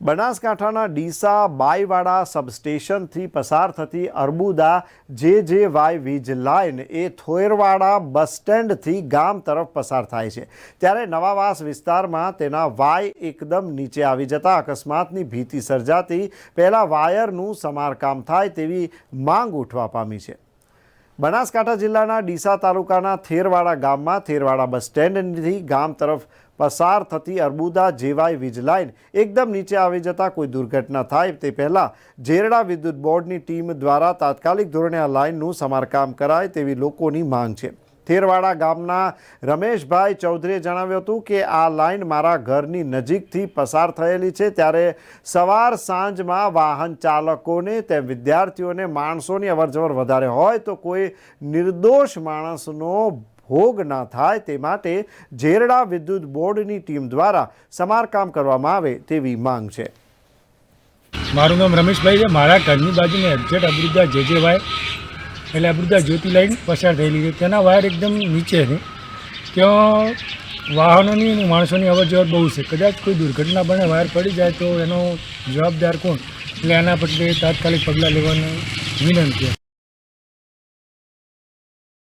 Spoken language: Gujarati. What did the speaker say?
બનાસકાંઠાના ડીસા બાયવાડા સબસ્ટેશનથી પસાર થતી અર્બુદા જે જે વાય વીજ લાઇન એ થોયરવાડા બસ સ્ટેન્ડથી ગામ તરફ પસાર થાય છે. ત્યારે નવાવાસ વિસ્તારમાં તેના વાય એકદમ નીચે આવી જતા અકસ્માતની ભીતિ સર્જાતી પહેલાં વાયરનું સમારકામ થાય તેવી માંગ ઉઠવા પામી છે. બનાસકાંઠા જિલ્લાના ડીસા તાલુકાના થેરવાડા ગામમાં થેરવાડા બસ સ્ટેન્ડથી ગામ તરફ પસાર થતી અર્બુદા, જેવાય વીજ લાઇન એકદમ નીચે આવી જતાં કોઈ દુર્ઘટના થાય તે પહેલાં જેરડા વિદ્યુત બોર્ડની ટીમ દ્વારા તાત્કાલિક ધોરણે આ લાઇનનું સમારકામ કરાય તેવી લોકોની માંગ છે. થેરવાડા ગામના રમેશભાઈ ચૌધરીએ જણાવ્યું હતું કે આ લાઇન મારા ઘરની નજીકથી પસાર થયેલી છે ત્યારે સવાર સાંજમાં વાહન ચાલકોને તેમ વિદ્યાર્થીઓને માણસોની અવરજવર વધારે હોય તો કોઈ નિર્દોષ માણસનો ભોગ ના થાય તે માટે જેરડા વિદ્યુત બોર્ડની ટીમ દ્વારા સમારકામ કરવામાં આવે તેવી માંગ છે. મારું નામ રમેશભાઈ છે. મારા ઘરની બાજુમાં એક્ઝેટ અબૃદ્ધા જે જે વાયર એટલે અબૃદ્ધા જ્યોતિ લાઈન પસાર થયેલી છે. તેના વાયર એકદમ નીચે છે. ત્યાં વાહનોની માણસોની અવર જવર બહુ છે. કદાચ કોઈ દુર્ઘટના બને, વાયર પડી જાય તો એનો જવાબદાર કોણ? એટલે એના પગલે તાત્કાલિક પગલાં લેવાની વિનંતી.